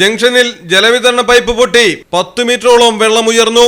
ജംഗ്ഷനിൽ ജലവിതരണ പൈപ്പ് പൊട്ടി. പത്ത് മീറ്ററോളം വെള്ളം ഉയർന്നു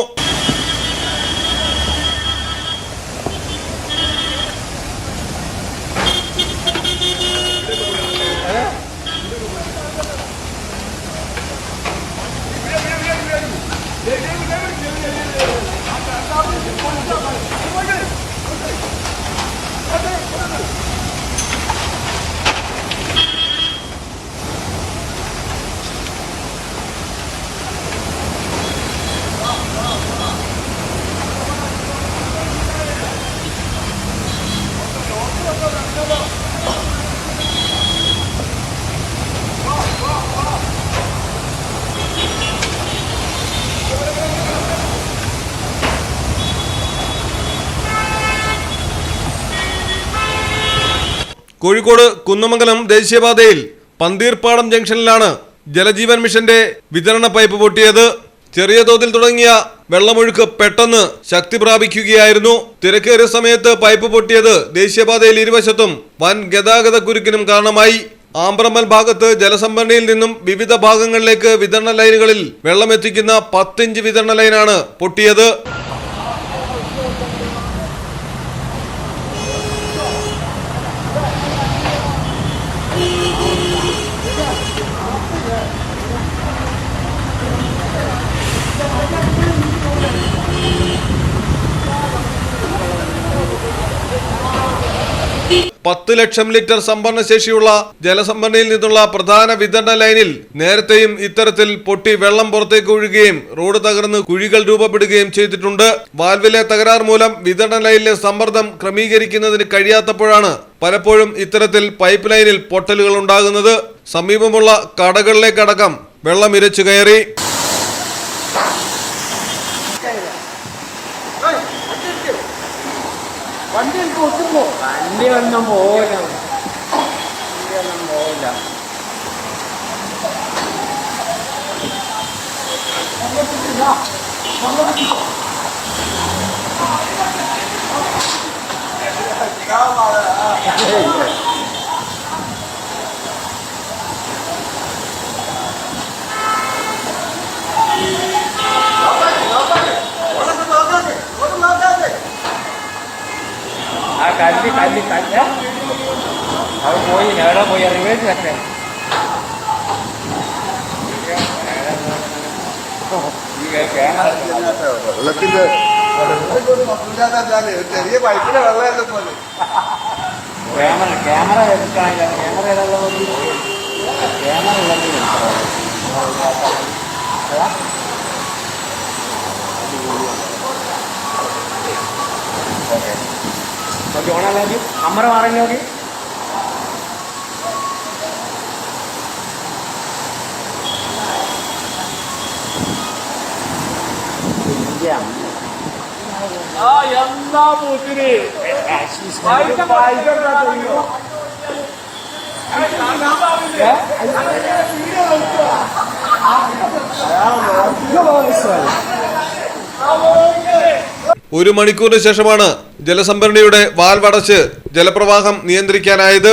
കോഴിക്കോട് കുന്നമംഗലം ദേശീയപാതയിൽ പന്തീർപ്പാടം ജംഗ്ഷനിലാണ് ജലജീവൻ മിഷന്റെ വിതരണ പൈപ്പ് പൊട്ടിയത്. ചെറിയ തോതിൽ തുടങ്ങിയ വെള്ളമൊഴുക്ക് പെട്ടെന്ന് ശക്തി പ്രാപിക്കുകയായിരുന്നു. തിരക്കേറിയ സമയത്ത് പൈപ്പ് പൊട്ടിയത് ദേശീയപാതയിൽ ഇരുവശത്തും വൻ ഗതാഗത കുരുക്കിനും കാരണമായി. ആമ്പ്രമൽ ഭാഗത്ത് ജലസംഭരണിയിൽ നിന്നും വിവിധ ഭാഗങ്ങളിലേക്ക് വിതരണ ലൈനുകളിൽ വെള്ളമെത്തിക്കുന്ന പത്തിഞ്ച് വിതരണ ലൈനാണ് പൊട്ടിയത്. പത്ത് ലക്ഷം ലിറ്റർ സംഭരണ ശേഷിയുള്ള ജലസംഭരണിയിൽ നിന്നുള്ള പ്രധാന വിതരണ ലൈനിൽ നേരത്തെയും ഇത്തരത്തിൽ പൊട്ടി വെള്ളം പുറത്തേക്ക് ഒഴുകുകയും റോഡ് തകർന്ന് കുഴികൾ രൂപപ്പെടുകയും ചെയ്തിട്ടുണ്ട്. വാൽവിലെ തകരാർ മൂലം വിതരണ ലൈനിലെ സമ്മർദ്ദം ക്രമീകരിക്കുന്നതിന് കഴിയാത്തപ്പോഴാണ് പലപ്പോഴും ഇത്തരത്തിൽ പൈപ്പ് ലൈനിൽ പൊട്ടലുകൾ ഉണ്ടാകുന്നത് സമീപമുള്ള കടകളിലേക്കടക്കം വെള്ളം ഇരച്ചു കയറി. വണ്ടി ഒന്നും പോവില്ല പോവില്ല കല്ല് കല്ല് കല്ല് അത് പോയി എവിടെ പോയി റിവേഴ്സ് വരട്ടെ വെള്ളത്തിന്റെ ചെറിയ പൈപ്പിലെ വെള്ളമല്ല പോലെ ക്യാമറ ക്യാമറ എടുക്കാനില്ല. ക്യാമറ ഏതാ ക്യാമറ ഉള്ളത് ഓക്കെ. ഓണാ അമ്മറ മാറല്ലേ ഓക്കെ ആ എന്താ പൈസ ഒരു മണിക്കൂറിന് ശേഷമാണ് ജലസംഭരണിയുടെ വാൽവടച്ച് ജലപ്രവാഹം നിയന്ത്രിക്കാനായത്